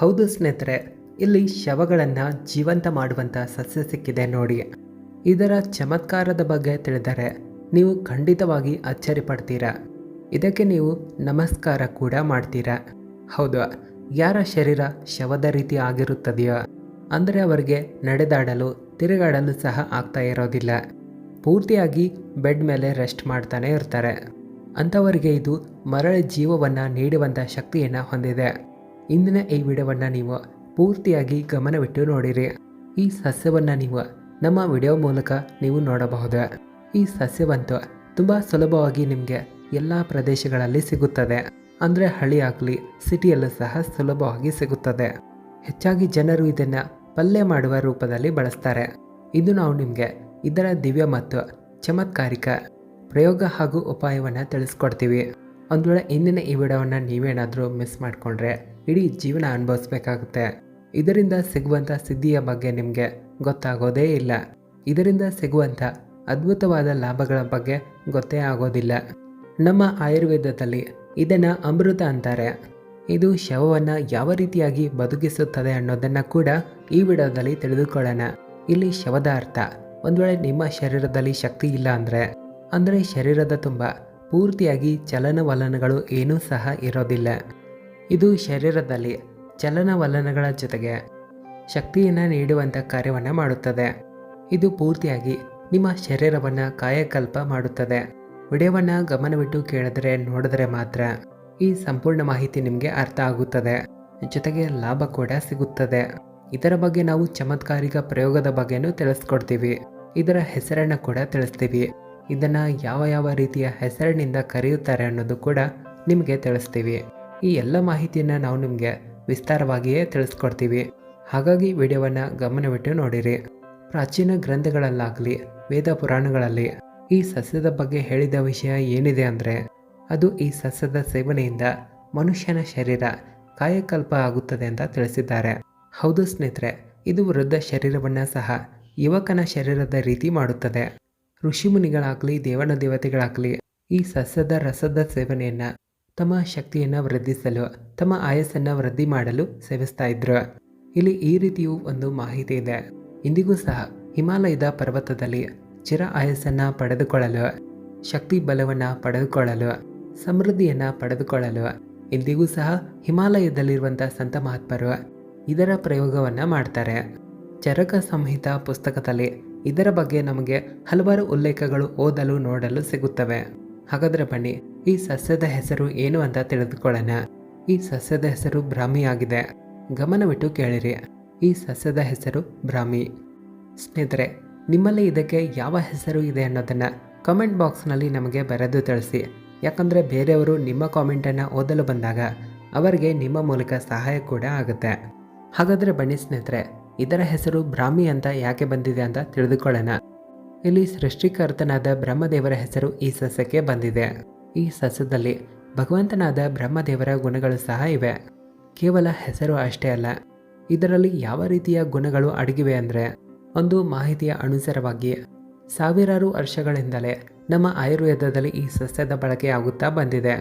ಹೌದು ಸ್ನೇಹಿತರೆ, ಇಲ್ಲಿ ಶವಗಳನ್ನು ಜೀವಂತ ಮಾಡುವಂಥ ಸಸ್ಯ ಸಿಕ್ಕಿದೆ ನೋಡಿ. ಇದರ ಚಮತ್ಕಾರದ ಬಗ್ಗೆ ತಿಳಿದರೆ ನೀವು ಖಂಡಿತವಾಗಿ ಅಚ್ಚರಿ ಪಡ್ತೀರಾ ಇದಕ್ಕೆ ನೀವು ನಮಸ್ಕಾರ ಕೂಡ ಮಾಡ್ತೀರಾ? ಹೌದು, ಯಾರ ಶರೀರ ಶವದ ರೀತಿ ಆಗಿರುತ್ತದೆಯೋ, ಅಂದರೆ ಅವರಿಗೆ ನಡೆದಾಡಲು, ತಿರುಗಾಡಲು ಸಹ ಆಗ್ತಾ ಇರೋದಿಲ್ಲ. ಪೂರ್ತಿಯಾಗಿ ಬೆಡ್ ಮೇಲೆ ರೆಸ್ಟ್ ಮಾಡ್ತಾನೆ ಇರ್ತಾರೆ. ಅಂಥವರಿಗೆ ಇದು ಮರಳಿ ಜೀವವನ್ನು ನೀಡುವಂಥ ಶಕ್ತಿಯನ್ನು ಹೊಂದಿದೆ. ಇಂದಿನ ಈ ವಿಡಿಯೋವನ್ನು ನೀವು ಪೂರ್ತಿಯಾಗಿ ಗಮನವಿಟ್ಟು ನೋಡಿರಿ. ಈ ಸಸ್ಯವನ್ನು ನೀವು ನಮ್ಮ ವಿಡಿಯೋ ಮೂಲಕ ನೀವು ನೋಡಬಹುದು. ಈ ಸಸ್ಯವಂತೂ ತುಂಬ ಸುಲಭವಾಗಿ ನಿಮಗೆ ಎಲ್ಲ ಪ್ರದೇಶಗಳಲ್ಲಿ ಸಿಗುತ್ತದೆ. ಅಂದರೆ ಹಳ್ಳಿ ಆಗಲಿ ಸಿಟಿಯಲ್ಲೂ ಸಹ ಸುಲಭವಾಗಿ ಸಿಗುತ್ತದೆ. ಹೆಚ್ಚಾಗಿ ಜನರು ಇದನ್ನು ಪಲ್ಯ ಮಾಡುವ ರೂಪದಲ್ಲಿ ಬಳಸ್ತಾರೆ. ಇದು ನಾವು ನಿಮಗೆ ಇದರ ದಿವ್ಯ ಮತ್ತು ಚಮತ್ಕಾರಿಕ ಪ್ರಯೋಗ ಹಾಗೂ ಉಪಾಯವನ್ನು ತಿಳಿಸ್ಕೊಡ್ತೀವಿ. ಒಂದು ವೇಳೆ ಇಂದಿನ ಈ ವಿಡಿಯೋವನ್ನು ನೀವೇನಾದರೂ ಮಿಸ್ ಮಾಡಿಕೊಂಡ್ರೆ ಇಡೀ ಜೀವನ ಅನುಭವಿಸ್ಬೇಕಾಗುತ್ತೆ. ಇದರಿಂದ ಸಿಗುವಂಥ ಸಿದ್ಧಿಯ ಬಗ್ಗೆ ನಿಮಗೆ ಗೊತ್ತಾಗೋದೇ ಇಲ್ಲ. ಇದರಿಂದ ಸಿಗುವಂಥ ಅದ್ಭುತವಾದ ಲಾಭಗಳ ಬಗ್ಗೆ ಗೊತ್ತೇ ಆಗೋದಿಲ್ಲ. ನಮ್ಮ ಆಯುರ್ವೇದದಲ್ಲಿ ಇದನ್ನು ಅಮೃತ ಅಂತಾರೆ. ಇದು ಶವವನ್ನು ಯಾವ ರೀತಿಯಾಗಿ ಬದುಕಿಸುತ್ತದೆ ಅನ್ನೋದನ್ನು ಕೂಡ ಈ ವಿಡಿಯೋದಲ್ಲಿ ತಿಳಿದುಕೊಳ್ಳೋಣ. ಇಲ್ಲಿ ಶವದ ಅರ್ಥ ಒಂದು ವೇಳೆ ನಿಮ್ಮ ಶರೀರದಲ್ಲಿ ಶಕ್ತಿ ಇಲ್ಲ ಅಂದರೆ ಅಂದರೆ ಶರೀರದ ತುಂಬ ಪೂರ್ತಿಯಾಗಿ ಚಲನವಲನಗಳು ಏನೂ ಸಹ ಇರೋದಿಲ್ಲ. ಇದು ಶರೀರದಲ್ಲಿ ಚಲನವಲನಗಳ ಜೊತೆಗೆ ಶಕ್ತಿಯನ್ನು ನೀಡುವಂಥ ಕಾರ್ಯವನ್ನು ಮಾಡುತ್ತದೆ. ಇದು ಪೂರ್ತಿಯಾಗಿ ನಿಮ್ಮ ಶರೀರವನ್ನು ಕಾಯಕಲ್ಪ ಮಾಡುತ್ತದೆ. ವಿಡಿಯೋವನ್ನು ಗಮನವಿಟ್ಟು ಕೇಳಿದರೆ ನೋಡಿದರೆ ಮಾತ್ರ ಈ ಸಂಪೂರ್ಣ ಮಾಹಿತಿ ನಿಮಗೆ ಅರ್ಥ ಆಗುತ್ತದೆ. ಜೊತೆಗೆ ಲಾಭ ಕೂಡ ಸಿಗುತ್ತದೆ. ಇದರ ಬಗ್ಗೆ ನಾವು ಚಮತ್ಕಾರಿಕ ಪ್ರಯೋಗದ ಬಗ್ಗೆನೂ ತಿಳಿಸ್ಕೊಡ್ತೀವಿ. ಇದರ ಹೆಸರನ್ನು ಕೂಡ ತಿಳಿಸ್ತೀವಿ. ಇದನ್ನು ಯಾವ ಯಾವ ರೀತಿಯ ಹೆಸರಿನಿಂದ ಕರೆಯುತ್ತಾರೆ ಅನ್ನೋದು ಕೂಡ ನಿಮಗೆ ತಿಳಿಸ್ತೀವಿ. ಈ ಎಲ್ಲ ಮಾಹಿತಿಯನ್ನು ನಾವು ನಿಮಗೆ ವಿಸ್ತಾರವಾಗಿಯೇ ತಿಳಿಸ್ಕೊಡ್ತೀವಿ. ಹಾಗಾಗಿ ವಿಡಿಯೋವನ್ನು ಗಮನವಿಟ್ಟು ನೋಡಿರಿ. ಪ್ರಾಚೀನ ಗ್ರಂಥಗಳಲ್ಲಾಗಲಿ, ವೇದ ಪುರಾಣಗಳಲ್ಲಿ ಈ ಸಸ್ಯದ ಬಗ್ಗೆ ಹೇಳಿದ ವಿಷಯ ಏನಿದೆ ಅಂದರೆ, ಅದು ಈ ಸಸ್ಯದ ಸೇವನೆಯಿಂದ ಮನುಷ್ಯನ ಶರೀರ ಕಾಯಕಲ್ಪ ಆಗುತ್ತದೆ ಅಂತ ತಿಳಿಸಿದ್ದಾರೆ. ಹೌದು ಸ್ನೇಹಿತರೆ, ಇದು ವೃದ್ಧ ಶರೀರವನ್ನು ಸಹ ಯುವಕನ ಶರೀರದ ರೀತಿ ಮಾಡುತ್ತದೆ. ಋಷಿಮುನಿಗಳಾಗಲಿ, ದೇವನ ದೇವತೆಗಳಾಗಲಿ ಈ ಸಸ್ಯದ ರಸದ ಸೇವನೆಯನ್ನು ತಮ್ಮ ಶಕ್ತಿಯನ್ನು ವೃದ್ಧಿಸಲು, ತಮ್ಮ ಆಯಸ್ಸನ್ನು ವೃದ್ಧಿ ಮಾಡಲು ಸೇವಿಸ್ತಾ ಇದ್ರು. ಇಲ್ಲಿ ಈ ರೀತಿಯೂ ಒಂದು ಮಾಹಿತಿ ಇದೆ. ಇಂದಿಗೂ ಸಹ ಹಿಮಾಲಯದ ಪರ್ವತದಲ್ಲಿ ಚಿರ ಆಯಸ್ಸನ್ನು ಪಡೆದುಕೊಳ್ಳಲು, ಶಕ್ತಿ ಬಲವನ್ನು ಪಡೆದುಕೊಳ್ಳಲು, ಸಮೃದ್ಧಿಯನ್ನು ಪಡೆದುಕೊಳ್ಳಲು ಇಂದಿಗೂ ಸಹ ಹಿಮಾಲಯದಲ್ಲಿರುವಂಥ ಸಂತ ಮಹಾತ್ಮರು ಇದರ ಪ್ರಯೋಗವನ್ನು ಮಾಡ್ತಾರೆ. ಚರಕ ಸಂಹಿತ ಪುಸ್ತಕದಲ್ಲಿ ಇದರ ಬಗ್ಗೆ ನಮಗೆ ಹಲವಾರು ಉಲ್ಲೇಖಗಳು ಓದಲು ನೋಡಲು ಸಿಗುತ್ತವೆ. ಹಾಗಾದರೆ ಬನ್ನಿ, ಈ ಸಸ್ಯದ ಹೆಸರು ಏನು ಅಂತ ತಿಳಿದುಕೊಳ್ಳೋಣ. ಈ ಸಸ್ಯದ ಹೆಸರು ಭ್ರಾಮಿ ಆಗಿದೆ. ಗಮನವಿಟ್ಟು ಕೇಳಿರಿ. ಈ ಸಸ್ಯದ ಹೆಸರು ಬ್ರಾಹ್ಮಿ. ಸ್ನೇಹಿತರೆ, ನಿಮ್ಮಲ್ಲಿ ಇದಕ್ಕೆ ಯಾವ ಹೆಸರು ಇದೆ ಅನ್ನೋದನ್ನು ಕಮೆಂಟ್ ಬಾಕ್ಸ್ನಲ್ಲಿ ನಮಗೆ ಬರೆದು ತಿಳಿಸಿ. ಯಾಕಂದರೆ ಬೇರೆಯವರು ನಿಮ್ಮ ಕಾಮೆಂಟನ್ನು ಓದಲು ಬಂದಾಗ ಅವರಿಗೆ ನಿಮ್ಮ ಮೂಲಕ ಸಹಾಯ ಕೂಡ ಆಗುತ್ತೆ. ಹಾಗಾದರೆ ಬನ್ನಿ ಸ್ನೇಹಿತರೆ, ಇದರ ಹೆಸರು ಭ್ರಾಮಿ ಅಂತ ಯಾಕೆ ಬಂದಿದೆ ಅಂತ ತಿಳಿದುಕೊಳ್ಳೋಣ. ಇಲ್ಲಿ ಸೃಷ್ಟಿಕರ್ತನಾದ ಬ್ರಹ್ಮದೇವರ ಹೆಸರು ಈ ಸಸ್ಯಕ್ಕೆ ಬಂದಿದೆ. ಈ ಸಸ್ಯದಲ್ಲಿ ಭಗವಂತನಾದ ಬ್ರಹ್ಮದೇವರ ಗುಣಗಳು ಸಹ ಇವೆ. ಕೇವಲ ಹೆಸರು ಅಷ್ಟೇ ಅಲ್ಲ, ಇದರಲ್ಲಿ ಯಾವ ರೀತಿಯ ಗುಣಗಳು ಅಡಗಿವೆ ಅಂದರೆ, ಒಂದು ಮಾಹಿತಿಯ ಅನುಸಾರವಾಗಿ ಸಾವಿರಾರು ವರ್ಷಗಳಿಂದಲೇ ನಮ್ಮ ಆಯುರ್ವೇದದಲ್ಲಿ ಈ ಸಸ್ಯದ ಬಳಕೆ ಆಗುತ್ತಾ ಬಂದಿದೆ.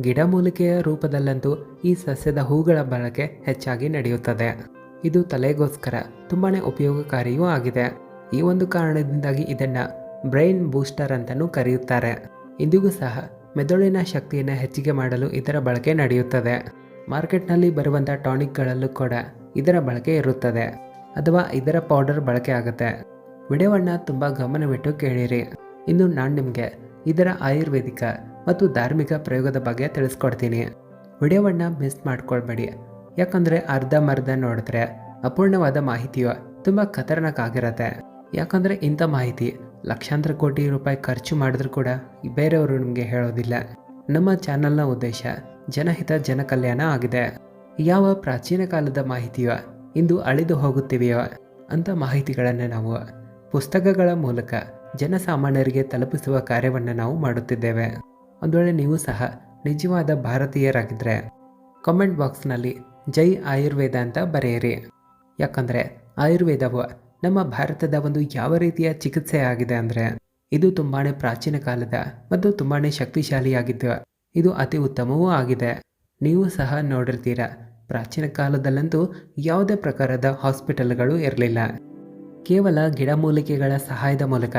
ಗಿಡಮೂಲಿಕೆಯ ರೂಪದಲ್ಲಂತೂ ಈ ಸಸ್ಯದ ಹೂಗಳ ಬಳಕೆ ಹೆಚ್ಚಾಗಿ ನಡೆಯುತ್ತದೆ. ಇದು ತಲೆಗೋಸ್ಕರ ತುಂಬಾ ಉಪಯೋಗಕಾರಿಯೂ ಆಗಿದೆ. ಈ ಒಂದು ಕಾರಣದಿಂದಾಗಿ ಇದನ್ನು ಬ್ರೈನ್ ಬೂಸ್ಟರ್ ಅಂತಲೂ ಕರೆಯುತ್ತಾರೆ. ಇಂದಿಗೂ ಸಹ ಮೆದುಳಿನ ಶಕ್ತಿಯನ್ನು ಹೆಚ್ಚಿಗೆ ಮಾಡಲು ಇದರ ಬಳಕೆ ನಡೆಯುತ್ತದೆ. ಮಾರ್ಕೆಟ್ನಲ್ಲಿ ಬರುವಂಥ ಟಾನಿಕ್ಗಳಲ್ಲೂ ಕೂಡ ಇದರ ಬಳಕೆ ಇರುತ್ತದೆ. ಅಥವಾ ಇದರ ಪೌಡರ್ ಬಳಕೆ ಆಗುತ್ತೆ. ವಿಡಿಯೋವನ್ನು ತುಂಬ ಗಮನವಿಟ್ಟು ಕೇಳಿರಿ. ಇನ್ನು ನಾನು ನಿಮಗೆ ಇದರ ಆಯುರ್ವೇದಿಕ ಮತ್ತು ಧಾರ್ಮಿಕ ಪ್ರಯೋಗದ ಬಗ್ಗೆ ತಿಳಿಸ್ಕೊಡ್ತೀನಿ. ವಿಡಿಯೋವನ್ನು ಮಿಸ್ ಮಾಡ್ಕೊಳ್ಬೇಡಿ. ಯಾಕಂದರೆ ಅರ್ಧಂಬರ್ಧ ನೋಡಿದ್ರೆ ಅಪೂರ್ಣವಾದ ಮಾಹಿತಿಯು ತುಂಬ ಖತರ್ನಾಕ್ ಆಗಿರತ್ತೆ. ಯಾಕಂದರೆ ಇಂಥ ಮಾಹಿತಿ ಲಕ್ಷಾಂತರ ಕೋಟಿ ರೂಪಾಯಿ ಖರ್ಚು ಮಾಡಿದ್ರೂ ಕೂಡ ಬೇರೆಯವರು ನಿಮಗೆ ಹೇಳೋದಿಲ್ಲ. ನಮ್ಮ ಚಾನಲ್ನ ಉದ್ದೇಶ ಜನಹಿತ ಜನಕಲ್ಯಾಣ ಆಗಿದೆ. ಯಾವ ಪ್ರಾಚೀನ ಕಾಲದ ಮಾಹಿತಿಯೋ ಇಂದು ಅಳಿದು ಹೋಗುತ್ತಿವೆಯೋ ಅಂಥ ಮಾಹಿತಿಗಳನ್ನು ನಾವು ಪುಸ್ತಕಗಳ ಮೂಲಕ ಜನಸಾಮಾನ್ಯರಿಗೆ ತಲುಪಿಸುವ ಕಾರ್ಯವನ್ನು ನಾವು ಮಾಡುತ್ತಿದ್ದೇವೆ. ಒಂದು ವೇಳೆ ನೀವು ಸಹ ನಿಜವಾದ ಭಾರತೀಯರಾಗಿದ್ದರೆ ಕಮೆಂಟ್ ಬಾಕ್ಸ್ನಲ್ಲಿ ಜೈ ಆಯುರ್ವೇದ ಅಂತ ಬರೆಯಿರಿ. ಯಾಕಂದರೆ ಆಯುರ್ವೇದವು ನಮ್ಮ ಭಾರತದ ಒಂದು ಯಾವ ರೀತಿಯ ಚಿಕಿತ್ಸೆ ಆಗಿದೆ ಅಂದರೆ, ಇದು ತುಂಬಾ ಪ್ರಾಚೀನ ಕಾಲದ ಮತ್ತು ತುಂಬಾ ಶಕ್ತಿಶಾಲಿಯಾಗಿದ್ದು, ಇದು ಅತಿ ಉತ್ತಮವೂ ಆಗಿದೆ. ನೀವು ಸಹ ನೋಡಿರ್ತೀರ, ಪ್ರಾಚೀನ ಕಾಲದಲ್ಲಂತೂ ಯಾವುದೇ ಪ್ರಕಾರದ ಹಾಸ್ಪಿಟಲ್ಗಳು ಇರಲಿಲ್ಲ. ಕೇವಲ ಗಿಡಮೂಲಿಕೆಗಳ ಸಹಾಯದ ಮೂಲಕ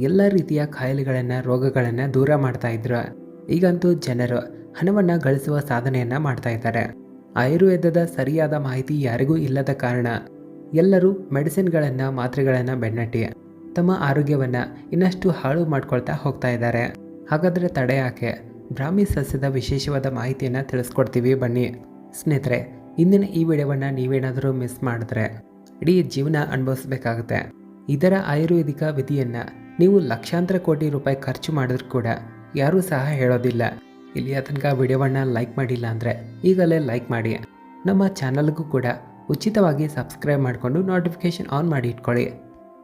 ಎಲ್ಲ ರೀತಿಯ ಕಾಯಿಲೆಗಳನ್ನು, ರೋಗಗಳನ್ನು ದೂರ ಮಾಡ್ತಾ ಇದ್ರು. ಈಗಂತೂ ಜನರು ಹಣವನ್ನು ಗಳಿಸುವ ಸಾಧನೆಯನ್ನು ಮಾಡ್ತಾ ಇದ್ದಾರೆ. ಆಯುರ್ವೇದದ ಸರಿಯಾದ ಮಾಹಿತಿ ಯಾರಿಗೂ ಇಲ್ಲದ ಕಾರಣ ಎಲ್ಲರೂ ಮೆಡಿಸಿನ್ಗಳನ್ನು, ಮಾತ್ರೆಗಳನ್ನು ಬೆನ್ನಟ್ಟಿ ತಮ್ಮ ಆರೋಗ್ಯವನ್ನು ಇನ್ನಷ್ಟು ಹಾಳು ಮಾಡ್ಕೊಳ್ತಾ ಹೋಗ್ತಾ ಇದ್ದಾರೆ. ಹಾಗಾದರೆ ತಡೆ ಯಾಕೆ? ಬ್ರಾಹ್ಮಿ ಸಸ್ಯದ ವಿಶೇಷವಾದ ಮಾಹಿತಿಯನ್ನು ತಿಳಿಸ್ಕೊಡ್ತೀವಿ ಬನ್ನಿ. ಸ್ನೇಹಿತರೆ, ಇಂದಿನ ಈ ವಿಡಿಯೋವನ್ನು ನೀವೇನಾದರೂ ಮಿಸ್ ಮಾಡಿದ್ರೆ ಇಡೀ ಜೀವನ ಅನುಭವಿಸ್ಬೇಕಾಗುತ್ತೆ. ಇದರ ಆಯುರ್ವೇದಿಕ ವಿಧಿಯನ್ನು ನೀವು ಲಕ್ಷಾಂತರ ಕೋಟಿ ರೂಪಾಯಿ ಖರ್ಚು ಮಾಡಿದ್ರು ಕೂಡ ಯಾರೂ ಸಹ ಹೇಳೋದಿಲ್ಲ. ಇಲ್ಲಿಯ ತನಕ ವಿಡಿಯೋವನ್ನು ಲೈಕ್ ಮಾಡಿಲ್ಲ ಅಂದರೆ ಈಗಲೇ ಲೈಕ್ ಮಾಡಿ. ನಮ್ಮ ಚಾನಲ್ಗೂ ಕೂಡ ಉಚಿತವಾಗಿ ಸಬ್ಸ್ಕ್ರೈಬ್ ಮಾಡಿಕೊಂಡು ನೋಟಿಫಿಕೇಷನ್ ಆನ್ ಮಾಡಿ ಇಟ್ಕೊಳ್ಳಿ.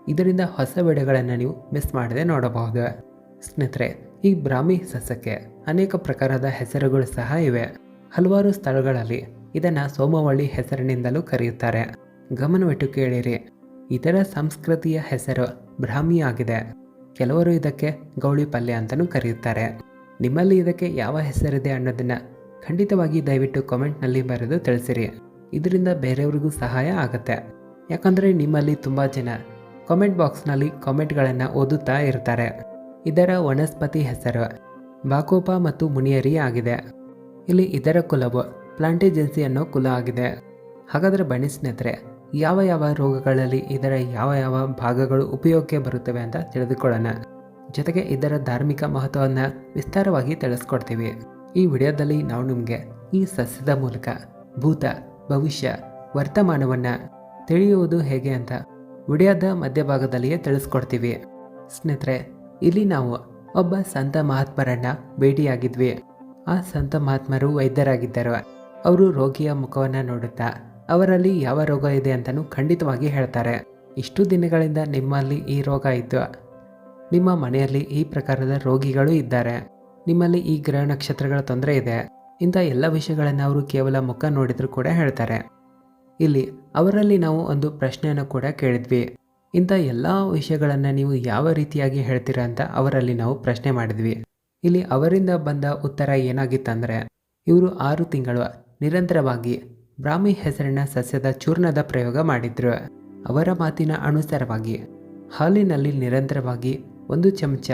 ಇದರಿಂದ ಹೊಸ ವಿಡಿಯೋಗಳನ್ನು ನೀವು ಮಿಸ್ ಮಾಡದೆ ನೋಡಬಹುದು. ಸ್ನೇಹಿತರೆ, ಈ ಬ್ರಾಹ್ಮಿ ಸಸ್ಯಕ್ಕೆ ಅನೇಕ ಪ್ರಕಾರದ ಹೆಸರುಗಳು ಸಹ ಇವೆ. ಹಲವಾರು ಸ್ಥಳಗಳಲ್ಲಿ ಇದನ್ನು ಸೋಮವಳ್ಳಿ ಹೆಸರಿನಿಂದಲೂ ಕರೆಯುತ್ತಾರೆ. ಗಮನವಿಟ್ಟು ಕೇಳಿರಿ. ಇದರ ಸಂಸ್ಕೃತಿಯ ಹೆಸರು ಬ್ರಾಹ್ಮಿ ಆಗಿದೆ. ಕೆಲವರು ಇದಕ್ಕೆ ಗೌಳಿ ಪಲ್ಯ ಅಂತಲೂ ಕರೆಯುತ್ತಾರೆ. ನಿಮ್ಮಲ್ಲಿ ಇದಕ್ಕೆ ಯಾವ ಹೆಸರಿದೆ ಅನ್ನೋದನ್ನು ಖಂಡಿತವಾಗಿ ದಯವಿಟ್ಟು ಕಾಮೆಂಟ್ನಲ್ಲಿ ಬರೆದು ತಿಳಿಸಿರಿ. ಇದರಿಂದ ಬೇರೆಯವ್ರಿಗೂ ಸಹಾಯ ಆಗುತ್ತೆ. ಯಾಕಂದರೆ ನಿಮ್ಮಲ್ಲಿ ತುಂಬ ಜನ ಕಾಮೆಂಟ್ ಬಾಕ್ಸ್ನಲ್ಲಿ ಕಾಮೆಂಟ್ಗಳನ್ನು ಓದುತ್ತಾ ಇರ್ತಾರೆ. ಇದರ ವನಸ್ಪತಿ ಹೆಸರು ಬಾಕೋಪ ಮತ್ತು ಮುನಿಯರಿ ಆಗಿದೆ. ಇಲ್ಲಿ ಇದರ ಕುಲವು ಪ್ಲಾಂಟೇಜೆನ್ಸಿ ಅನ್ನೋ ಕುಲ ಆಗಿದೆ. ಹಾಗಾದರೆ ಬನ್ನಿ ಸ್ನೇಹಿತರೆ, ಯಾವ ಯಾವ ರೋಗಗಳಲ್ಲಿ ಇದರ ಯಾವ ಯಾವ ಭಾಗಗಳು ಉಪಯೋಗಕ್ಕೆ ಬರುತ್ತವೆ ಅಂತ ತಿಳಿದುಕೊಳ್ಳೋಣ. ಜೊತೆಗೆ ಇದರ ಧಾರ್ಮಿಕ ಮಹತ್ವವನ್ನು ವಿಸ್ತಾರವಾಗಿ ತಿಳಿಸ್ಕೊಡ್ತೀವಿ. ಈ ವಿಡಿಯೋದಲ್ಲಿ ನಾವು ನಿಮಗೆ ಈ ಸಸ್ಯದ ಮೂಲಕ ಭೂತ ಭವಿಷ್ಯ, ವರ್ತಮಾನವನ್ನು ತಿಳಿಯುವುದು ಹೇಗೆ ಅಂತ ವಿಡಿಯೋದ ಮಧ್ಯಭಾಗದಲ್ಲಿಯೇ ತಿಳಿಸ್ಕೊಡ್ತೀವಿ. ಸ್ನೇಹಿತರೆ, ಇಲ್ಲಿ ನಾವು ಒಬ್ಬ ಸಂತ ಮಹಾತ್ಮರನ್ನ ಭೇಟಿಯಾಗಿದ್ವಿ. ಆ ಸಂತ ಮಹಾತ್ಮರು ವೈದ್ಯರಾಗಿದ್ದರು. ಅವರು ರೋಗಿಯ ಮುಖವನ್ನು ನೋಡುತ್ತಾ, ಅವರಲ್ಲಿ ಯಾವ ರೋಗ ಇದೆ ಅಂತಲೂ ಖಂಡಿತವಾಗಿ ಹೇಳ್ತಾರೆ. ಇಷ್ಟು ದಿನಗಳಿಂದ ನಿಮ್ಮಲ್ಲಿ ಈ ರೋಗ ಇದ್ದು ನಿಮ್ಮ ಮನೆಯಲ್ಲಿ ಈ ಪ್ರಕಾರದ ರೋಗಿಗಳು ಇದ್ದಾರೆ. ನಿಮ್ಮಲ್ಲಿ ಈ ಗ್ರಹ ನಕ್ಷತ್ರಗಳ ತೊಂದರೆ ಇದೆ. ಇಂಥ ಎಲ್ಲ ವಿಷಯಗಳನ್ನು ಅವರು ಕೇವಲ ಮುಖ ನೋಡಿದರೂ ಕೂಡ ಹೇಳ್ತಾರೆ. ಇಲ್ಲಿ ಅವರಲ್ಲಿ ನಾವು ಒಂದು ಪ್ರಶ್ನೆಯನ್ನು ಕೂಡ ಕೇಳಿದ್ವಿ. ಇಂಥ ಎಲ್ಲ ವಿಷಯಗಳನ್ನು ನೀವು ಯಾವ ರೀತಿಯಾಗಿ ಹೇಳ್ತೀರಾ ಅಂತ ಅವರಲ್ಲಿ ನಾವು ಪ್ರಶ್ನೆ ಮಾಡಿದ್ವಿ. ಇಲ್ಲಿ ಅವರಿಂದ ಬಂದ ಉತ್ತರ ಏನಾಗಿತ್ತಂದರೆ, ಇವರು ಆರು ತಿಂಗಳು ನಿರಂತರವಾಗಿ ಬ್ರಾಹ್ಮಿ ಹೆಸರಿನ ಸಸ್ಯದ ಚೂರ್ಣದ ಪ್ರಯೋಗ ಮಾಡಿದ್ರು. ಅವರ ಮಾತಿನ ಅನುಸಾರವಾಗಿ ಹಾಲಿನಲ್ಲಿ ನಿರಂತರವಾಗಿ ಒಂದು ಚಮಚ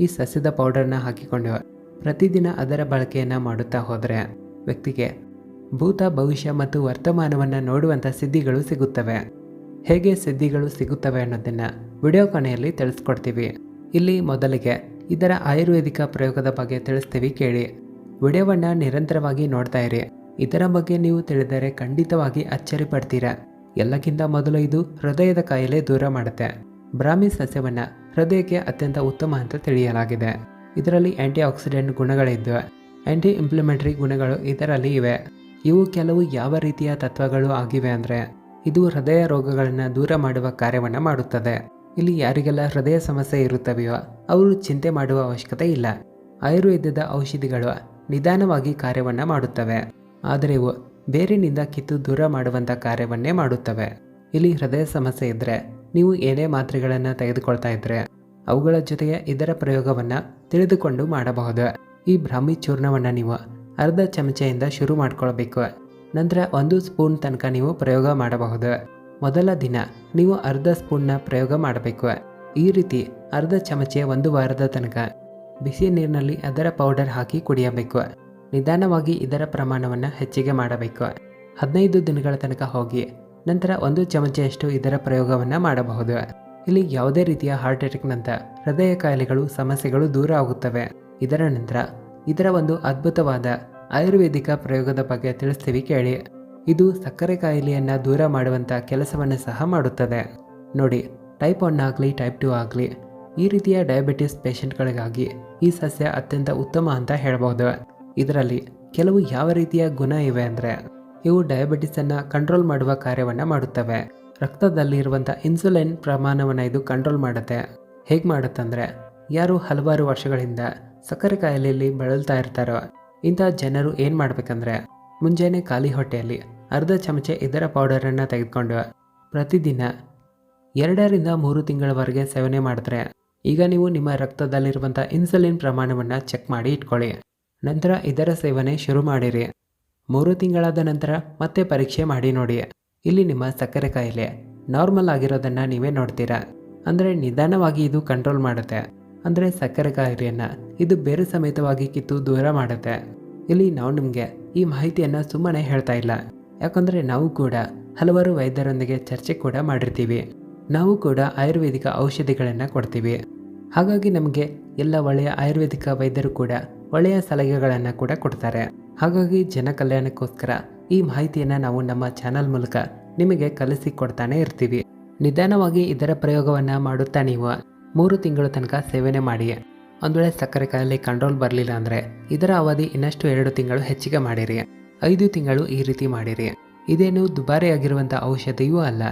ಈ ಸಸ್ಯದ ಪೌಡರ್ನ ಹಾಕಿಕೊಂಡು ಪ್ರತಿದಿನ ಅದರ ಬಳಕೆಯನ್ನು ಮಾಡುತ್ತಾ ಹೋದರೆ ವ್ಯಕ್ತಿಗೆ ಭೂತ, ಭವಿಷ್ಯ ಮತ್ತು ವರ್ತಮಾನವನ್ನು ನೋಡುವಂಥ ಸಿದ್ಧಿಗಳು ಸಿಗುತ್ತವೆ. ಹೇಗೆ ಸಿದ್ಧಿಗಳು ಸಿಗುತ್ತವೆ ಅನ್ನೋದನ್ನು ವಿಡಿಯೋ ಕೊನೆಯಲ್ಲಿ ತಿಳಿಸ್ಕೊಡ್ತೀವಿ. ಇಲ್ಲಿ ಮೊದಲಿಗೆ ಇದರ ಆಯುರ್ವೇದಿಕ ಪ್ರಯೋಗದ ಬಗ್ಗೆ ತಿಳಿಸ್ತೀವಿ ಕೇಳಿ. ವಿಡಿಯೋವನ್ನು ನಿರಂತರವಾಗಿ ನೋಡ್ತಾ ಇರಿ. ಇದರ ಬಗ್ಗೆ ನೀವು ತಿಳಿದರೆ ಖಂಡಿತವಾಗಿ ಅಚ್ಚರಿ ಪಡ್ತೀರಾ ಎಲ್ಲಕ್ಕಿಂತ ಮೊದಲು ಇದು ಹೃದಯದ ಕಾಯಿಲೆ ದೂರ ಮಾಡುತ್ತೆ. ಬ್ರಾಹ್ಮಿ ಸಸ್ಯವನ್ನು ಹೃದಯಕ್ಕೆ ಅತ್ಯಂತ ಉತ್ತಮ ಅಂತ ತಿಳಿಯಲಾಗಿದೆ. ಇದರಲ್ಲಿ ಆ್ಯಂಟಿ ಆಕ್ಸಿಡೆಂಟ್ ಗುಣಗಳಿದ್ದು ಆ್ಯಂಟಿ ಇಂಪ್ಲಿಮೆಂಟರಿ ಗುಣಗಳು ಇದರಲ್ಲಿ ಇವೆ. ಇವು ಕೆಲವು ಯಾವ ರೀತಿಯ ತತ್ವಗಳು ಆಗಿವೆ ಅಂದರೆ, ಇದು ಹೃದಯ ರೋಗಗಳನ್ನು ದೂರ ಮಾಡುವ ಕಾರ್ಯವನ್ನು ಮಾಡುತ್ತದೆ. ಇಲ್ಲಿ ಯಾರಿಗೆಲ್ಲ ಹೃದಯ ಸಮಸ್ಯೆ ಇರುತ್ತವೆಯೋ, ಅವರು ಚಿಂತೆ ಮಾಡುವ ಅವಶ್ಯಕತೆ ಇಲ್ಲ. ಆಯುರ್ವೇದದ ಔಷಧಿಗಳು ನಿಧಾನವಾಗಿ ಕಾರ್ಯವನ್ನು ಮಾಡುತ್ತವೆ. ಆದರೆ ಇವು ಬೇರಿನಿಂದ ಕಿತ್ತು ದೂರ ಮಾಡುವಂಥ ಕಾರ್ಯವನ್ನೇ ಮಾಡುತ್ತವೆ. ಇಲ್ಲಿ ಹೃದಯ ಸಮಸ್ಯೆ ಇದ್ದರೆ ನೀವು ಏನೇ ಮಾತ್ರೆಗಳನ್ನು ತೆಗೆದುಕೊಳ್ತಾ ಇದ್ದರೆ ಅವುಗಳ ಜೊತೆಗೆ ಇದರ ಪ್ರಯೋಗವನ್ನು ತಿಳಿದುಕೊಂಡು ಮಾಡಬಹುದು. ಈ ಬ್ರಾಹ್ಮಿ ಚೂರ್ಣವನ್ನು ನೀವು ಅರ್ಧ ಚಮಚೆಯಿಂದ ಶುರು ಮಾಡ್ಕೊಳ್ಬೇಕು. ನಂತರ ಒಂದು ಸ್ಪೂನ್ ತನಕ ನೀವು ಪ್ರಯೋಗ ಮಾಡಬಹುದು. ಮೊದಲ ದಿನ ನೀವು ಅರ್ಧ ಸ್ಪೂನ್ನ ಪ್ರಯೋಗ ಮಾಡಬೇಕು. ಈ ರೀತಿ ಅರ್ಧ ಚಮಚೆ ಒಂದು ವಾರದ ತನಕ ಬಿಸಿ ನೀರಿನಲ್ಲಿ ಅದರ ಪೌಡರ್ ಹಾಕಿ ಕುಡಿಯಬೇಕು. ನಿಧಾನವಾಗಿ ಇದರ ಪ್ರಮಾಣವನ್ನು ಹೆಚ್ಚಿಗೆ ಮಾಡಬೇಕು. ಹದಿನೈದು ದಿನಗಳ ತನಕ ಹೋಗಿ ನಂತರ ಒಂದು ಚಮಚೆಯಷ್ಟು ಇದರ ಪ್ರಯೋಗವನ್ನು ಮಾಡಬಹುದು. ಇಲ್ಲಿ ಯಾವುದೇ ರೀತಿಯ ಹಾರ್ಟ್ ಅಟ್ಯಾಕ್ನಂಥ ಹೃದಯ ಕಾಯಿಲೆಗಳು, ಸಮಸ್ಯೆಗಳು ದೂರ ಆಗುತ್ತವೆ. ಇದರ ನಂತರ ಇದರ ಒಂದು ಅದ್ಭುತವಾದ ಆಯುರ್ವೇದಿಕ ಪ್ರಯೋಗದ ಬಗ್ಗೆ ತಿಳಿಸ್ತೀವಿ ಕೇಳಿ. ಇದು ಸಕ್ಕರೆ ಕಾಯಿಲೆಯನ್ನು ದೂರ ಮಾಡುವಂಥ ಕೆಲಸವನ್ನು ಸಹ ಮಾಡುತ್ತದೆ. ನೋಡಿ ಟೈಪ್ ಒನ್ ಆಗಲಿ ಟೈಪ್ ಟು ಆಗಲಿ, ಈ ರೀತಿಯ ಡಯಾಬಿಟಿಸ್ ಪೇಷಂಟ್ಗಳಿಗಾಗಿ ಈ ಸಸ್ಯ ಅತ್ಯಂತ ಉತ್ತಮ ಅಂತ ಹೇಳಬಹುದು. ಇದರಲ್ಲಿ ಕೆಲವು ಯಾವ ರೀತಿಯ ಗುಣ ಇವೆ ಅಂದರೆ ಇವು ಡಯಾಬಿಟಿಸನ್ನು ಕಂಟ್ರೋಲ್ ಮಾಡುವ ಕಾರ್ಯವನ್ನು ಮಾಡುತ್ತವೆ. ರಕ್ತದಲ್ಲಿರುವಂಥ ಇನ್ಸುಲಿನ್ ಪ್ರಮಾಣವನ್ನು ಇದು ಕಂಟ್ರೋಲ್ ಮಾಡುತ್ತೆ. ಹೇಗೆ ಮಾಡುತ್ತಂದರೆ, ಯಾರು ಹಲವಾರು ವರ್ಷಗಳಿಂದ ಸಕ್ಕರೆ ಕಾಯಿಲೆಯಲ್ಲಿ ಬಳಲ್ತಾ ಇರ್ತಾರೋ, ಇಂಥ ಜನರು ಏನು ಮಾಡಬೇಕಂದ್ರೆ, ಮುಂಜಾನೆ ಖಾಲಿ ಹೊಟ್ಟೆಯಲ್ಲಿ ಅರ್ಧ ಚಮಚೆ ಇದರ ಪೌಡರನ್ನು ತೆಗೆದುಕೊಂಡು ಪ್ರತಿದಿನ ಎರಡರಿಂದ ಮೂರು ತಿಂಗಳವರೆಗೆ ಸೇವನೆ ಮಾಡಿದ್ರೆ, ಈಗ ನೀವು ನಿಮ್ಮ ರಕ್ತದಲ್ಲಿರುವಂಥ ಇನ್ಸುಲಿನ್ ಪ್ರಮಾಣವನ್ನು ಚೆಕ್ ಮಾಡಿ ಇಟ್ಕೊಳ್ಳಿ. ನಂತರ ಇದರ ಸೇವನೆ ಶುರು ಮಾಡಿರಿ. ಮೂರು ತಿಂಗಳಾದ ನಂತರ ಮತ್ತೆ ಪರೀಕ್ಷೆ ಮಾಡಿ ನೋಡಿ. ಇಲ್ಲಿ ನಿಮ್ಮ ಸಕ್ಕರೆ ಕಾಯಿಲೆ ನಾರ್ಮಲ್ ಆಗಿರೋದನ್ನು ನೀವೇ ನೋಡ್ತೀರಾ? ಅಂದರೆ ನಿಧಾನವಾಗಿ ಇದು ಕಂಟ್ರೋಲ್ ಮಾಡುತ್ತೆ. ಅಂದರೆ ಸಕ್ಕರೆ ಕಾಯಿಲೆಯನ್ನು ಇದು ಬೇರೆ ಸಮೇತವಾಗಿ ಕಿತ್ತು ದೂರ ಮಾಡುತ್ತೆ. ಇಲ್ಲಿ ನಾವು ನಿಮಗೆ ಈ ಮಾಹಿತಿಯನ್ನು ಸುಮ್ಮನೆ ಹೇಳ್ತಾ ಇಲ್ಲ. ಯಾಕಂದರೆ ನಾವು ಕೂಡ ಹಲವಾರು ವೈದ್ಯರೊಂದಿಗೆ ಚರ್ಚೆ ಕೂಡ ಮಾಡಿರ್ತೀವಿ. ನಾವು ಕೂಡ ಆಯುರ್ವೇದಿಕ ಔಷಧಿಗಳನ್ನು ಕೊಡ್ತೀವಿ. ಹಾಗಾಗಿ ನಮಗೆ ಎಲ್ಲ ಒಳ್ಳೆಯ ಆಯುರ್ವೇದಿಕ ವೈದ್ಯರು ಕೂಡ ಒಳ್ಳೆಯ ಸಲಹೆಗಳನ್ನು ಕೂಡ ಕೊಡ್ತಾರೆ. ಹಾಗಾಗಿ ಜನ ಕಲ್ಯಾಣಕ್ಕೋಸ್ಕರ ಈ ಮಾಹಿತಿಯನ್ನು ನಾವು ನಮ್ಮ ಚಾನಲ್ ಮೂಲಕ ನಿಮಗೆ ಕಲಿಸಿಕೊಡ್ತಾನೆ ಇರ್ತೀವಿ. ನಿಧಾನವಾಗಿ ಇದರ ಪ್ರಯೋಗವನ್ನು ಮಾಡುತ್ತಾ ನೀವು ಮೂರು ತಿಂಗಳ ತನಕ ಸೇವನೆ ಮಾಡಿ. ಒಂದು ವೇಳೆ ಸಕ್ಕರೆ ಕಾಯಿಲೆ ಕಂಟ್ರೋಲ್ ಬರಲಿಲ್ಲ ಅಂದರೆ ಇದರ ಅವಧಿ ಇನ್ನಷ್ಟು ಎರಡು ತಿಂಗಳು ಹೆಚ್ಚಿಗೆ ಮಾಡಿರಿ. ಐದು ತಿಂಗಳು ಈ ರೀತಿ ಮಾಡಿರಿ. ಇದೇನು ದುಬಾರಿಯಾಗಿರುವಂಥ ಔಷಧಿಯೂ ಅಲ್ಲ.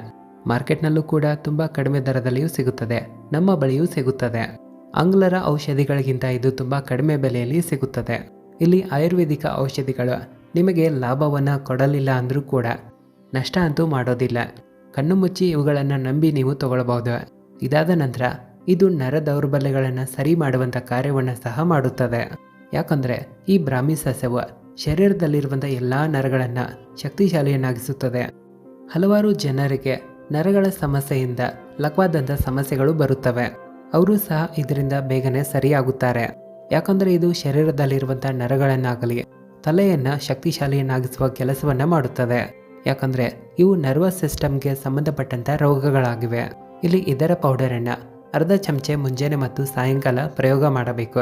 ಮಾರ್ಕೆಟ್ನಲ್ಲೂ ಕೂಡ ತುಂಬ ಕಡಿಮೆ ದರದಲ್ಲಿಯೂ ಸಿಗುತ್ತದೆ. ನಮ್ಮ ಬಳಿಯೂ ಸಿಗುತ್ತದೆ. ಆಂಗ್ಲರ ಔಷಧಿಗಳಿಗಿಂತ ಇದು ತುಂಬ ಕಡಿಮೆ ಬೆಲೆಯಲ್ಲಿ ಸಿಗುತ್ತದೆ. ಇಲ್ಲಿ ಆಯುರ್ವೇದಿಕ ಔಷಧಿಗಳು ನಿಮಗೆ ಲಾಭವನ್ನು ಕೊಡಲಿಲ್ಲ ಅಂದರೂ ಕೂಡ ನಷ್ಟ ಅಂತೂ ಮಾಡೋದಿಲ್ಲ. ಕಣ್ಣು ಮುಚ್ಚಿ ಇವುಗಳನ್ನು ನಂಬಿ ನೀವು ತಗೊಳ್ಬಹುದು. ಇದಾದ ನಂತರ ಇದು ನರ ದೌರ್ಬಲ್ಯಗಳನ್ನು ಸರಿ ಮಾಡುವಂಥ ಕಾರ್ಯವನ್ನು ಸಹ ಮಾಡುತ್ತದೆ. ಯಾಕಂದರೆ ಈ ಬ್ರಾಹ್ಮಿ ಸಸ್ಯವು ಶರೀರದಲ್ಲಿರುವಂಥ ಎಲ್ಲ ನರಗಳನ್ನು ಶಕ್ತಿಶಾಲಿಯನ್ನಾಗಿಸುತ್ತದೆ. ಹಲವಾರು ಜನರಿಗೆ ನರಗಳ ಸಮಸ್ಯೆಯಿಂದ ಲಕ್ವಾದಂಥ ಸಮಸ್ಯೆಗಳು ಬರುತ್ತವೆ. ಅವರು ಸಹ ಇದರಿಂದ ಬೇಗನೆ ಸರಿಯಾಗುತ್ತಾರೆ. ಯಾಕಂದರೆ ಇದು ಶರೀರದಲ್ಲಿರುವಂಥ ನರಗಳನ್ನಾಗಲಿ ತಲೆಯನ್ನು ಶಕ್ತಿಶಾಲಿಯನ್ನಾಗಿಸುವ ಕೆಲಸವನ್ನು ಮಾಡುತ್ತದೆ ಯಾಕಂದರೆ ಇವು ನರ್ವಸ್ ಸಿಸ್ಟಮ್ಗೆ ಸಂಬಂಧಪಟ್ಟಂಥ ರೋಗಗಳಾಗಿವೆ. ಇಲ್ಲಿ ಇದರ ಪೌಡರನ್ನು ಅರ್ಧ ಚಮಚೆ ಮುಂಜಾನೆ ಮತ್ತು ಸಾಯಂಕಾಲ ಪ್ರಯೋಗ ಮಾಡಬೇಕು.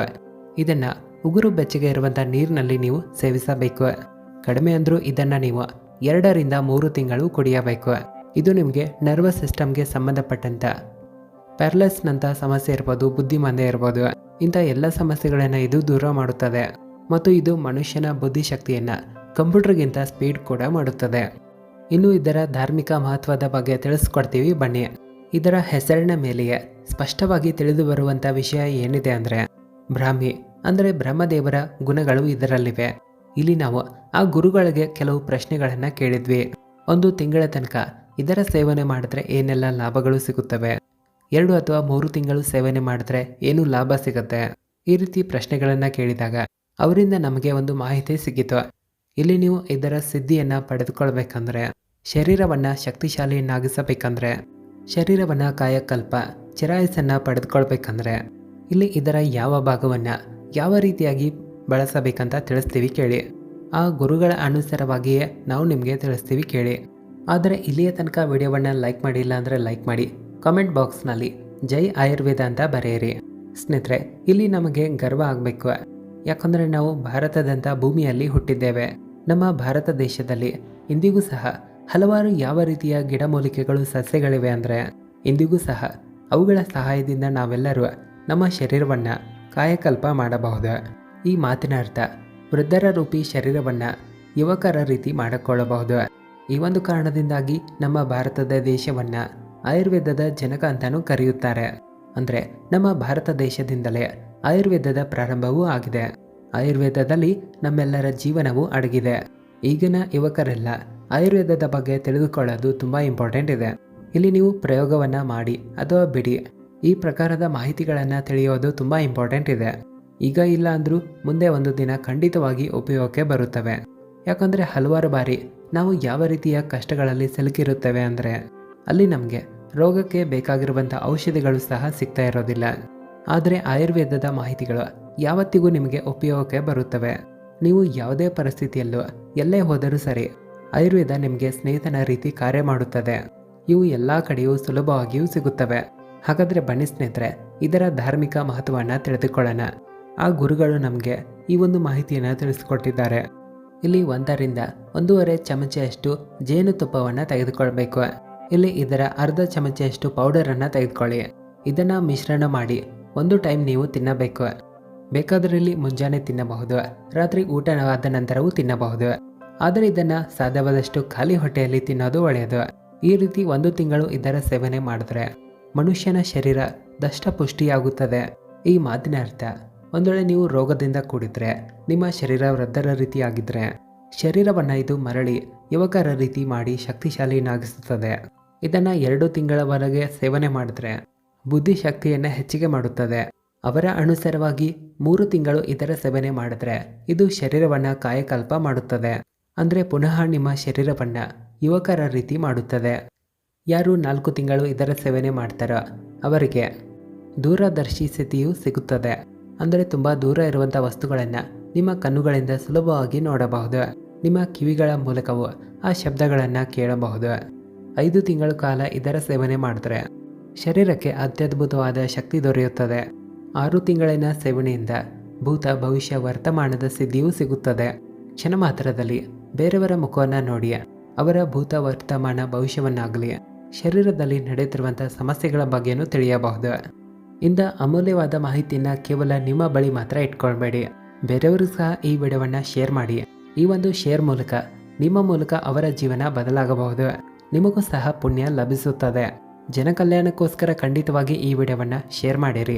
ಇದನ್ನು ಉಗುರು ಬೆಚ್ಚಗೆ ಇರುವಂಥ ನೀರಿನಲ್ಲಿ ನೀವು ಸೇವಿಸಬೇಕು. ಕಡಿಮೆ ಅಂದರೂ ಇದನ್ನು ನೀವು ಎರಡರಿಂದ ಮೂರು ತಿಂಗಳು ಕುಡಿಯಬೇಕು. ಇದು ನಿಮಗೆ ನರ್ವಸ್ ಸಿಸ್ಟಮ್ಗೆ ಸಂಬಂಧಪಟ್ಟಂಥ ಪ್ಯಾರಲೈಸ್ನಂಥ ಸಮಸ್ಯೆ ಇರ್ಬೋದು ಬುದ್ಧಿಮಂದೆ ಇರ್ಬೋದು ಇಂಥ ಎಲ್ಲ ಸಮಸ್ಯೆಗಳನ್ನು ಇದು ದೂರ ಮಾಡುತ್ತದೆ. ಮತ್ತು ಇದು ಮನುಷ್ಯನ ಬುದ್ಧಿಶಕ್ತಿಯನ್ನು ಕಂಪ್ಯೂಟರ್ಗಿಂತ ಸ್ಪೀಡ್ ಕೂಡ ಮಾಡುತ್ತದೆ. ಇನ್ನು ಇದರ ಧಾರ್ಮಿಕ ಮಹತ್ವದ ಬಗ್ಗೆ ತಿಳಿಸ್ಕೊಡ್ತೀವಿ ಬನ್ನಿ. ಇದರ ಹೆಸರಿನ ಮೇಲೆಯೇ ಸ್ಪಷ್ಟವಾಗಿ ತಿಳಿದು ಬರುವಂಥ ವಿಷಯ ಏನಿದೆ ಅಂದರೆ, ಬ್ರಾಹ್ಮಿ ಅಂದರೆ ಬ್ರಹ್ಮದೇವರ ಗುಣಗಳು ಇದರಲ್ಲಿವೆ. ಇಲ್ಲಿ ನಾವು ಆ ಗುರುಗಳಿಗೆ ಕೆಲವು ಪ್ರಶ್ನೆಗಳನ್ನು ಕೇಳಿದ್ವಿ. ಒಂದು ತಿಂಗಳ ತನಕ ಇದರ ಸೇವನೆ ಮಾಡಿದ್ರೆ ಏನೆಲ್ಲ ಲಾಭಗಳು ಸಿಗುತ್ತವೆ? ಎರಡು ಅಥವಾ ಮೂರು ತಿಂಗಳು ಸೇವನೆ ಮಾಡಿದ್ರೆ ಏನು ಲಾಭ ಸಿಗುತ್ತೆ? ಈ ರೀತಿ ಪ್ರಶ್ನೆಗಳನ್ನು ಕೇಳಿದಾಗ ಅವರಿಂದ ನಮಗೆ ಒಂದು ಮಾಹಿತಿ ಸಿಕ್ಕಿತು. ಇಲ್ಲಿ ನೀವು ಇದರ ಸಿದ್ಧಿಯನ್ನು ಪಡೆದುಕೊಳ್ಬೇಕಂದ್ರೆ, ಶರೀರವನ್ನು ಶಕ್ತಿಶಾಲಿಯನ್ನಾಗಿಸಬೇಕಂದ್ರೆ, ಶರೀರವನ್ನು ಕಾಯಕಲ್ಪ ಚಿರಾಯಸ್ಸನ್ನು ಪಡೆದುಕೊಳ್ಬೇಕಂದ್ರೆ, ಇಲ್ಲಿ ಇದರ ಯಾವ ಭಾಗವನ್ನು ಯಾವ ರೀತಿಯಾಗಿ ಬಳಸಬೇಕಂತ ತಿಳಿಸ್ತೀವಿ ಕೇಳಿ. ಆ ಗುರುಗಳ ಅನುಸಾರವಾಗಿಯೇ ನಾವು ನಿಮಗೆ ತಿಳಿಸ್ತೀವಿ ಕೇಳಿ. ಆದರೆ ಇಲ್ಲಿಯ ತನಕ ವಿಡಿಯೋವನ್ನು ಲೈಕ್ ಮಾಡಿಲ್ಲ ಅಂದರೆ ಲೈಕ್ ಮಾಡಿ, ಕಾಮೆಂಟ್ ಬಾಕ್ಸ್ನಲ್ಲಿ ಜೈ ಆಯುರ್ವೇದ ಅಂತ ಬರೆಯಿರಿ. ಸ್ನೇಹಿತರೆ, ಇಲ್ಲಿ ನಮಗೆ ಗರ್ವ ಆಗಬೇಕು. ಯಾಕಂದರೆ ನಾವು ಭಾರತದಂಥ ಭೂಮಿಯಲ್ಲಿ ಹುಟ್ಟಿದ್ದೇವೆ. ನಮ್ಮ ಭಾರತ ದೇಶದಲ್ಲಿ ಇಂದಿಗೂ ಸಹ ಹಲವಾರು ಯಾವ ರೀತಿಯ ಗಿಡಮೂಲಿಕೆಗಳು, ಸಸ್ಯಗಳಿವೆ ಅಂದರೆ ಇಂದಿಗೂ ಸಹ ಅವುಗಳ ಸಹಾಯದಿಂದ ನಾವೆಲ್ಲರೂ ನಮ್ಮ ಶರೀರವನ್ನು ಕಾಯಕಲ್ಪ ಮಾಡಬಹುದು. ಈ ಮಾತಿನ ಅರ್ಥ ವೃದ್ಧರ ರೂಪಿ ಶರೀರವನ್ನು ಯುವಕರ ರೀತಿ ಮಾಡಿಕೊಳ್ಳಬಹುದು. ಈ ಒಂದು ಕಾರಣದಿಂದಾಗಿ ನಮ್ಮ ಭಾರತದ ದೇಶವನ್ನು ಆಯುರ್ವೇದದ ಜನಕ ಅಂತಲೂ ಕರೆಯುತ್ತಾರೆ. ಅಂದರೆ ನಮ್ಮ ಭಾರತ ದೇಶದಿಂದಲೇ ಆಯುರ್ವೇದದ ಪ್ರಾರಂಭವೂ ಆಗಿದೆ. ಆಯುರ್ವೇದದಲ್ಲಿ ನಮ್ಮೆಲ್ಲರ ಜೀವನವೂ ಅಡಗಿದೆ. ಈಗಿನ ಯುವಕರೆಲ್ಲ ಆಯುರ್ವೇದದ ಬಗ್ಗೆ ತಿಳಿದುಕೊಳ್ಳೋದು ತುಂಬ ಇಂಪಾರ್ಟೆಂಟ್ ಇದೆ. ಇಲ್ಲಿ ನೀವು ಪ್ರಯೋಗವನ್ನು ಮಾಡಿ ಅಥವಾ ಬಿಡಿ. ಈ ಪ್ರಕಾರದ ಮಾಹಿತಿಗಳನ್ನು ತಿಳಿಯೋದು ತುಂಬ ಇಂಪಾರ್ಟೆಂಟ್ ಇದೆ. ಈಗ ಇಲ್ಲ ಅಂದರೂ ಮುಂದೆ ಒಂದು ದಿನ ಖಂಡಿತವಾಗಿ ಉಪಯೋಗಕ್ಕೆ ಬರುತ್ತವೆ. ಯಾಕಂದರೆ ಹಲವಾರು ಬಾರಿ ನಾವು ಯಾವ ರೀತಿಯ ಕಷ್ಟಗಳಲ್ಲಿ ಸಿಲುಕಿರುತ್ತೇವೆ ಅಂದರೆ ಅಲ್ಲಿ ನಮಗೆ ರೋಗಕ್ಕೆ ಬೇಕಾಗಿರುವಂಥ ಔಷಧಿಗಳು ಸಹ ಸಿಗ್ತಾ ಇರೋದಿಲ್ಲ. ಆದರೆ ಆಯುರ್ವೇದದ ಮಾಹಿತಿಗಳು ಯಾವತ್ತಿಗೂ ನಿಮಗೆ ಉಪಯೋಗಕ್ಕೆ ಬರುತ್ತವೆ. ನೀವು ಯಾವುದೇ ಪರಿಸ್ಥಿತಿಯಲ್ಲೂ ಎಲ್ಲೇ ಹೋದರೂ ಸರಿ ಆಯುರ್ವೇದ ನಿಮಗೆ ಸ್ನೇಹಿತನ ರೀತಿ ಕಾರ್ಯ ಮಾಡುತ್ತದೆ. ಇವು ಎಲ್ಲ ಕಡೆಯೂ ಸುಲಭವಾಗಿಯೂ ಸಿಗುತ್ತವೆ. ಹಾಗಾದರೆ ಬನ್ನಿ ಸ್ನೇಹಿತರೆ, ಇದರ ಧಾರ್ಮಿಕ ಮಹತ್ವವನ್ನು ತಿಳಿದುಕೊಳ್ಳೋಣ. ಆ ಗುರುಗಳು ನಮಗೆ ಈ ಒಂದು ಮಾಹಿತಿಯನ್ನು ತಿಳಿಸಿಕೊಟ್ಟಿದ್ದಾರೆ. ಇಲ್ಲಿ ಒಂದರಿಂದ ಒಂದೂವರೆ ಚಮಚೆಯಷ್ಟು ಜೇನುತುಪ್ಪವನ್ನು ತೆಗೆದುಕೊಳ್ಬೇಕು. ಇಲ್ಲಿ ಇದರ ಅರ್ಧ ಚಮಚೆಯಷ್ಟು ಪೌಡರನ್ನು ತೆಗೆದುಕೊಳ್ಳಿ. ಇದನ್ನು ಮಿಶ್ರಣ ಮಾಡಿ ಒಂದು ಟೈಮ್ ನೀವು ತಿನ್ನಬೇಕು. ಬೇಕಾದರಲ್ಲಿ ಮುಂಜಾನೆ ತಿನ್ನಬಹುದು. ರಾತ್ರಿ ಊಟವಾದ ನಂತರವೂ ತಿನ್ನಬಹುದು. ಆದರೆ ಇದನ್ನು ಸಾಧ್ಯವಾದಷ್ಟು ಖಾಲಿ ಹೊಟ್ಟೆಯಲ್ಲಿ ತಿನ್ನೋದು ಒಳ್ಳೆಯದು. ಈ ರೀತಿ ಒಂದು ತಿಂಗಳು ಇದರ ಸೇವನೆ ಮಾಡಿದ್ರೆ ಮನುಷ್ಯನ ಶರೀರ ದಷ್ಟಪುಷ್ಟಿಯಾಗುತ್ತದೆ ಈ ಮಾತಿನ ಅರ್ಥ ಒಂದು ವೇಳೆ ನೀವು ರೋಗದಿಂದ ಕೂಡಿದ್ರೆ, ನಿಮ್ಮ ಶರೀರ ವೃದ್ಧರ ರೀತಿಯಾಗಿದ್ದರೆ ಶರೀರವನ್ನು ಇದು ಮರಳಿ ಯುವಕರ ರೀತಿ ಮಾಡಿ ಶಕ್ತಿಶಾಲಿಯನ್ನಾಗಿಸುತ್ತದೆ. ಇದನ್ನು ಎರಡು ತಿಂಗಳವರೆಗೆ ಸೇವನೆ ಮಾಡಿದ್ರೆ ಬುದ್ಧಿಶಕ್ತಿಯನ್ನು ಹೆಚ್ಚಿಗೆ ಮಾಡುತ್ತದೆ. ಅವರ ಅನುಸಾರವಾಗಿ ಮೂರು ತಿಂಗಳು ಇದರ ಸೇವನೆ ಮಾಡಿದ್ರೆ ಇದು ಶರೀರವನ್ನು ಕಾಯಕಲ್ಪ ಮಾಡುತ್ತದೆ. ಅಂದರೆ ಪುನಃ ನಿಮ್ಮ ಶರೀರವನ್ನು ಯುವಕರ ರೀತಿ ಮಾಡುತ್ತದೆ. ಯಾರು ನಾಲ್ಕು ತಿಂಗಳು ಇದರ ಸೇವನೆ ಮಾಡ್ತಾರೋ ಅವರಿಗೆ ದೂರದರ್ಶಿ ಸ್ಥಿತಿಯು ಸಿಗುತ್ತದೆ. ಅಂದರೆ ತುಂಬ ದೂರ ಇರುವಂಥ ವಸ್ತುಗಳನ್ನು ನಿಮ್ಮ ಕಣ್ಣುಗಳಿಂದ ಸುಲಭವಾಗಿ ನೋಡಬಹುದು. ನಿಮ್ಮ ಕಿವಿಗಳ ಮೂಲಕವೂ ಆ ಶಬ್ದಗಳನ್ನು ಕೇಳಬಹುದು. ಐದು ತಿಂಗಳ ಕಾಲ ಇದರ ಸೇವನೆ ಮಾಡಿದ್ರೆ ಶರೀರಕ್ಕೆ ಅತ್ಯದ್ಭುತವಾದ ಶಕ್ತಿ ದೊರೆಯುತ್ತದೆ. ಆರು ತಿಂಗಳಿನ ಸೇವನೆಯಿಂದ ಭೂತ ಭವಿಷ್ಯ ವರ್ತಮಾನದ ಸಿದ್ಧಿಯೂ ಸಿಗುತ್ತದೆ. ಕ್ಷಣ ಮಾತ್ರದಲ್ಲಿ ಬೇರೆಯವರ ಮುಖವನ್ನು ನೋಡಿ, ಅವರ ಭೂತ ವರ್ತಮಾನ ಭವಿಷ್ಯವನ್ನಾಗಲಿ, ಶರೀರದಲ್ಲಿ ನಡೆಯುತ್ತಿರುವಂಥ ಸಮಸ್ಯೆಗಳ ಬಗ್ಗೆಯೂ ತಿಳಿಯಬಹುದು. ಇಂದ ಅಮೂಲ್ಯವಾದ ಮಾಹಿತಿಯನ್ನು ಕೇವಲ ನಿಮ್ಮ ಬಳಿ ಮಾತ್ರ ಇಟ್ಕೊಳ್ಬೇಡಿ. ಬೇರೆಯವರು ಸಹ ಈ ವಿಡಿಯೋವನ್ನು ಶೇರ್ ಮಾಡಿ. ಈ ಒಂದು ಶೇರ್ ಮೂಲಕ ನಿಮ್ಮ ಮೂಲಕ ಅವರ ಜೀವನ ಬದಲಾಗಬಹುದು. ನಿಮಗೂ ಸಹ ಪುಣ್ಯ ಲಭಿಸುತ್ತದೆ. ಜನ ಕಲ್ಯಾಣಕ್ಕೋಸ್ಕರ ಖಂಡಿತವಾಗಿ ಈ ವಿಡಿಯೋವನ್ನು ಶೇರ್ ಮಾಡಿರಿ.